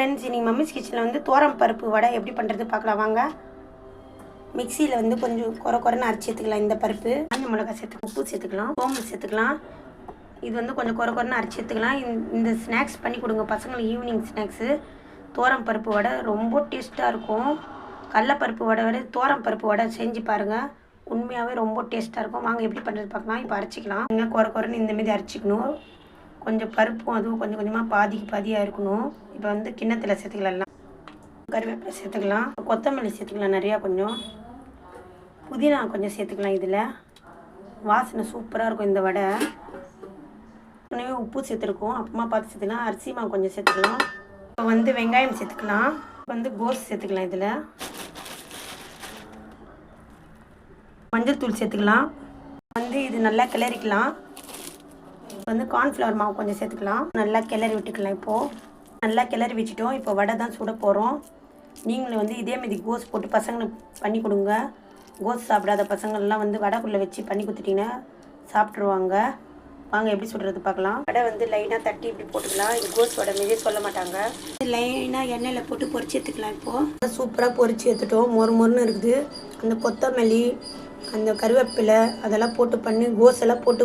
Friends இன்றைக்கி mummy's கிச்சனில் வந்து தோரம் பருப்பு வடை எப்படி பண்ணுறது பார்க்கலாம் வாங்க. மிக்சியில் வந்து கொஞ்சம் குறை குறைன்னு அரைச்சி சேர்த்துக்கலாம் இந்த பருப்பு. காஞ்ச மிளகா சேர்த்து உப்பு சேர்த்துக்கலாம் சோம்பு சேர்த்துக்கலாம். இது வந்து கொஞ்சம் குறை குறைன்னு அரைச்சி சேர்த்துக்கலாம் இந்த- இந்த ஸ்நாக்ஸ் பண்ணி கொடுங்க பசங்களுக்கு ஈவினிங் ஸ்நாக்ஸு தோரம் பருப்பு வடை ரொம்ப டேஸ்ட்டாக இருக்கும். கடலப்பருப்பு வடை விட தோரம் பருப்பு வடை செஞ்சு பாருங்கள் உண்மையாகவே ரொம்ப டேஸ்ட்டாக இருக்கும். வாங்க எப்படி பண்ணுறது பார்க்கலாம். இப்போ அரைச்சிக்கலாம். இங்கே குறை குறைன்னு இந்தமாரி அரைச்சிக்கணும். கொஞ்சம் பருப்பும் அதுவும் கொஞ்சம் கொஞ்சமாக பாதிக்கு பாதியாக இருக்கணும். இப்போ வந்து கிண்ணத்தில் சேர்த்துக்கலாம் கருவேப்பிலை சேர்த்துக்கலாம். கொத்தமல்லி சேர்த்துக்கலாம் நிறையா கொஞ்சம். புதினா கொஞ்சம் சேர்த்துக்கலாம் இதில். வாசனை சூப்பராக இருக்கும் இந்த வடை. உடனே உப்பு சேர்த்துருக்கோம். அப்புறமா பார்த்து சேர்த்துக்கலாம். அரிசி மாவு கொஞ்சம் சேர்த்துக்கலாம். இப்போ வந்து வெங்காயம் சேர்த்துக்கலாம். இப்போ வந்து கோஸ் சேர்த்துக்கலாம் இதில். மஞ்சள் தூள் சேர்த்துக்கலாம். வந்து இது நல்லா கிளறிக்கலாம். இப்போ வந்து கார்ன்ஃப்ளவர் மாவு கொஞ்சம் சேர்த்துக்கலாம். நல்லா கிளறி விட்டுக்கலாம் இப்போது நல்லா கிளறி வச்சுட்டோம். இப்போ வடை தான் சுட போகிறோம் நீங்களும் வந்து இதே மாதிரி கோஸ் போட்டு பசங்களுக்கு பண்ணி கொடுங்க. கோஸ் சாப்பிடாத பசங்கள்லாம் வந்து வடைக்குள்ளே வச்சு பண்ணி கொடுத்துட்டிங்கன்னா சாப்பிட்ருவாங்க வாங்க எப்படி சொல்கிறது பார்க்கலாம். வடை வந்து லைனாக தட்டி இப்படி போட்டுக்கலாம். இது கோஸ் வடை மாரியே சொல்ல மாட்டாங்க. லைனாக எண்ணெயில் போட்டு பொரிச்சு எடுத்துக்கலாம் இப்போது சூப்பராக பொரிச்சு எடுத்துட்டோம். மொறு மொறுன்னு இருக்குது. அந்த கொத்தமல்லி அந்த கருவேப்பிலை அதெல்லாம் போட்டு பண்ணி கோஸ் எல்லாம் போட்டு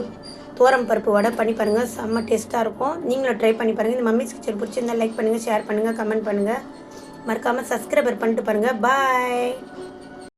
தோரம் பருப்பு வடை பண்ணி பாருங்கள் செம்ம டேஸ்ட்டாக இருக்கும். நீங்களும் ட்ரை பண்ணி பாருங்கள் இந்த மம்மிஸ் கிச்சன் பிடிச்சிருந்தால் லைக் பண்ணுங்கள் ஷேர் பண்ணுங்கள் கமெண்ட் பண்ணுங்கள் மறக்காமல் சப்ஸ்கிரைபர் பண்ணிட்டு பாருங்கள் பாய்